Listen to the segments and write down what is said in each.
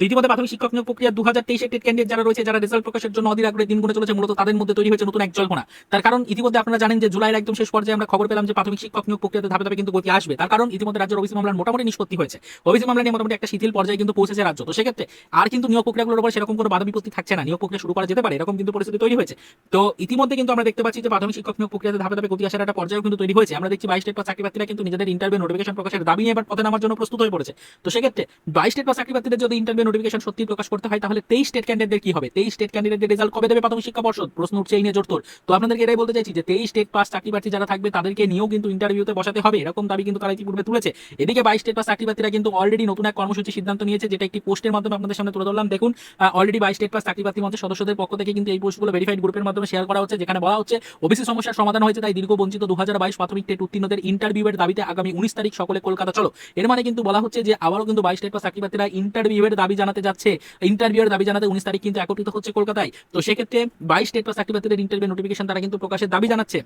রীতিমতো প্রাথমিক শিক্ষক নিয়োগ প্রক্রিয়া দু হাজার তেইশে টেট ক্যান্ডিডেট যারা রয়েছে, যারা রেজাল্ট প্রকাশের জন্য অধীর আগ্রহে দিন চলেছে, মূলত তাদের মধ্যে তৈরি হয়েছে নতুন এক জল্পনা। তার কারণ ইতিমধ্যে আপনারা জানেন যে জুলাইয়ের একদম শেষ পর্যায়ে আমরা খবর পেলাম যে প্রাথমিক শিক্ষক নিয়োগ প্রক্রিয়াতে ধাপে ধাপে কিন্তু গতি আসবে। তার কারণ ইতিমধ্যে রাজ্যের ওবিসি মামলার মোটামুটি নিষ্পত্তি হয়েছে। ওবিসি মামলা নিয়ে মোটামুটি একটা শিথিল পর্যায়ে কিন্তু পৌঁছেছে রাজ্য। তো সেক্ষেত্রে আর কিন্তু নিয়োগ প্রক্রিয়াগুলোর উপর সেরকম কোনো বাধা বিপত্তি থাকছে না। নিয়োগ প্রক্রিয়া শুরু করা যেতে পারে, এরকম কিন্তু পরিস্থিতি তৈরি হয়েছে। তো ইতিমধ্যে কিন্তু আমরা দেখতে পাচ্ছি যে প্রাথমিক শিক্ষক নিয়োগ প্রক্রিয়াতে ধাপে ধাপে গতি আসার একটা পর্যায়ে কিন্তু তৈরি হয়েছে। আমরা দেখছি বাইশ স্টেট বা চাকরি কিন্তু নিজেদের ইন্টারভিউ নোটিফিকেশন প্রকাশের দাবি নিয়ে এবার পথে নামার জন্য প্রস্তুত হয়ে পড়েছে। তো সেক্ষেত্রে বাইশ স্টেট বা চাকরি যদি ইন্টারভিউ নোটিফিকেশন সত্যি প্রকাশ করতে হয়, তাহলে তেইশ স্টেট ক্যান্ডিডেটদের কি হবে? তেইশ স্টেট ক্যান্ডিডেটের রেজাল্ট কবে দেবে প্রাথমিক শিক্ষা পর্ষদ? প্রশ্ন উঠছে এই নিয়ে জোরতোর তো আপনাদেরকে এটাই বলতে চাইছি যে, তেইশ স্টেট পাস চাকরি প্রার্থী যারা থাকবে, তাদেরকে নিয়েও কিন্তু ইন্টারভিউতে বসাতে হবে। এরকম দাবি কিন্তু তারা ইতিপূর্বে তুলেছে। এদিকে বাইশ স্টেট পাস চাকরি প্রার্থীরা কিন্তু অলরেডি নতুন এক কর্মসূচি সিদ্ধান্ত নিয়েছে, যেটা একটি পোস্টের মাধ্যমে আপনাদের সামনে তুলে ধরলাম। দেখুন অলরেডি বাইশ স্টেট পাস চাকরি প্রার্থী মঞ্চের সদস্যদের পক্ষ থেকে কিন্তু এই পোস্টগুলো ভেরিফাইড গ্রুপের মাধ্যমে শেয়ার করা হচ্ছে, যেখানে বলা হচ্ছে, ওবিসি সমস্যার সমাধান হয়েছে, তাই দীর্ঘ বঞ্চিত দু হাজার বাইশ প্রাথমিক টেট উত্তীর্ণদের ইন্টারভিউয়ের দাবিতে আগামী উনিশ তারিখ সকলে কলকাতা চলো। এর মানে কিন্তু বলা হচ্ছে যে, আবারও কিন্তু বাইশ স্টেট পাস চাকরি প্রার্থীরা ইন্টারভিউয়ের দাবি জানাতে যাচ্ছে। ইন্টারভিউয়ের দাবি জানাতে উনিশ তারিখ কিন্তু একত্রিত হচ্ছে কলকাতায়। তো সেক্ষেত্রে বাইশ স্টেট পাস চাকরি ইন্টারভিউ নোটিফিকেশন তারা কিন্তু প্রকাশের দাবি জানাচ্ছে।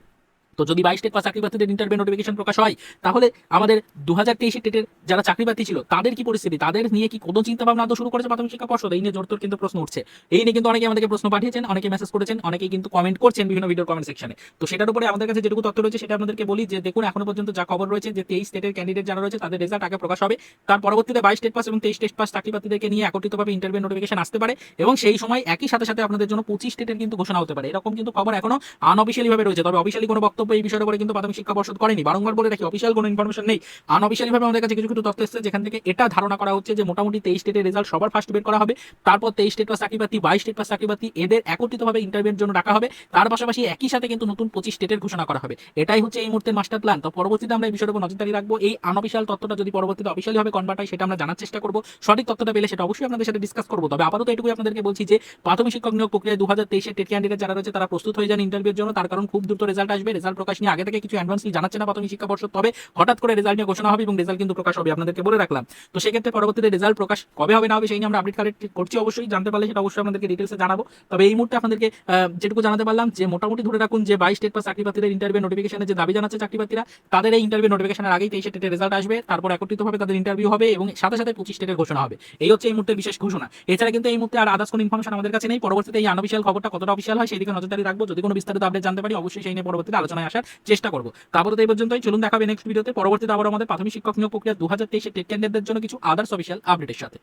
তো যদি বাইশ স্টেট পাস চাকরি প্রার্থীদের ইন্টারভিউ নোটিফিকেশন প্রকাশ হয়, তাহলে আমাদের দু হাজার তেইশে টেটের যারা চাকরি প্রার্থী ছিল, তাদের কি পরিস্থিতি? তাদের নিয়ে কি কোনো চিন্তা ভাবনা শুরু করেছে প্রাথমিক শিক্ষা পর্ষদ? এই নিয়ে জোরতোর কিন্তু প্রশ্ন উঠছে। এই নিয়ে কিন্তু অনেকে আমাদেরকে প্রশ্ন পাঠিয়েছেন অনেকে মেসেজ করেছেন অনেকে কিন্তু কমেন্ট করছেন বিভিন্ন ভিডিও কমেন্ট সেকশনে তো সেটার উপরে আমাদের কাছে যেটুকু তথ্য রয়েছে, সেটা আপনাদেরকে বলি যে, দেখুন, এখনও পর্যন্ত যা খবর রয়েছে যে, তেইশ স্টেটের ক্যান্ডিডেট যারা রয়েছে, তাদের রেজাল্ট আগে প্রকাশ হবে। তার পরবর্তীতে বাইশ স্টেট পাস এবং তেইশ স্টেট পাস চাকরি প্রার্থীদেরকে নিয়ে একত্রিতভাবে ইন্টারভিউ নোটিফিকেশন আসতে পারে এবং সেই সময় একই সাথে সাথে আপনাদের জন্য পঁচিশ স্টেটের কিন্তু ঘোষণা হতে পারে। এরকম কিন্তু খবর এখনও আনঅফিসিয়ালি ভাবে রয়েছে। তবে অফিসিয়ালি কোনো বক্তব্য এই বিষয়ের উপরে কিন্তু প্রাথমিক শিক্ষা পর্ষদ করেনি। বারংবার বলে রাখি অফিসিয়াল কোনো ইনফরমেশন নেই। আনঅফিসিয়ালি ভাবে আমাদের কাছে কিছু কিছু তথ্য এসেছে, যেখান থেকে এটা ধারণা করা হচ্ছে যে মোটামুটি তেইশ স্টেটের রেজাল্ট সবার ফার্স্ট বের করা হবে। তারপর তেইশ স্টেট পাস চাকরি বাইশ স্টেট পাস চাকরি এদের একত্রিতভাবে ইন্টারভিউর জন্য ডাকা হবে। তার পাশাপাশি একই সাথে কিন্তু নতুন পঁচিশ স্টেটের ঘোষণা করা হবে। এটাই হচ্ছে এই মুহূর্তে মাস্টার প্ল্যান তো পরবর্তীতে আমরা এই বিষয়ের উপর নজরদারি রাখব। এই আনঅফিসিয়াল তথ্যটা যদি পরবর্তীতে অফিসিয়ালি ভাবে কনভার্ট হয়, সেটা আমরা জানার চেষ্টা করব। সঠিক তথ্যটা পেলে সেটা অবশ্যই আপনাদের সাথে ডিসকাস করব। তবে আপাতত এটুকুই আপনাদেরকে বলছি যে, প্রাথমিক শিক্ষক নিয়োগ প্রক্রিয়া দু হাজার তেইশে টেট ক্যান্ডিডেট যারা রয়েছে, তারা প্রস্তুত হয়ে যান ইন্টারভিউর জন্য। তার কারণ খুব দ্রুত রেজাল্ট আসবে। রেজাল্ট প্রকাশ নিয়ে আগে থেকে কিছু অ্যাডভান্সলি জানাচ্ছে না প্রাথমিক শিক্ষা পর্ষদ। তবে হঠাৎ করে রেজাল্ট নিয়ে ঘোষণা হবে এবং রেজাল্ট কিন্তু প্রকাশ হবে, আপনাদেরকে বলে রাখলাম। তো সেক্ষেত্রে পরবর্তীতে রেজাল্ট প্রকাশ কবে হবে না হবে সেই নিয়ে আমরা আপডেট কালেক্ট করছি, অবশ্যই জানতে পারলে সেটা অবশ্যই আপনাদেরকে ডিটেলসে জানাব। তবে এই মুহূর্তে আপনাদেরকে যেটুকু জানাতে পারলাম যে মোটামুটি ধরে রাখুন যে বাইশ স্টেট পাস চাকরি প্রার্থীদের ইন্টারভিউ নোটিফিকেশনের যে দাবি জানাচ্ছে চাকরি প্রার্থীরা, তাদের এই ইন্টারভিউ নোটিফিকেশনের আগেই তেইশে টেটের রেজাল্ট আসবে। তারপর একত্রিতভাবে তাদের ইন্টারভিউ হবে এবং সাথে সাথে পঁচিশ টেটের ঘোষণা হবে। এই হচ্ছে এই মুহূর্তে বিশেষ ঘোষণা। এছাড়া কিন্তু এই মুহূর্তে আর আদার্স কোনো ইনফরমেশন আমাদের কাছে নেই। পরবর্তীতে এই আনঅফিসিয়াল খবরটা কতটা অফিসিয়াল হয় সেই দিকে নজরদারি রাখব। যদি কোনো বিস্তারিত আপডেট জানতে পারি, অবশ্যই সেই নিয়ে পরবর্তীতে আলোচনায় আসার চেষ্টা করব। তারপরে এই পর্যন্তই। চলুন দেখাবে নেক্সট ভিডিওতে পরবর্তীতে আবার আমাদের প্রাথমিক শিক্ষক নিয়োগ প্রক্রিয়া দু হাজার তেইশে টেট জন্য কিছু আদার্স অফিসিয়াল আপডেটের সাথে।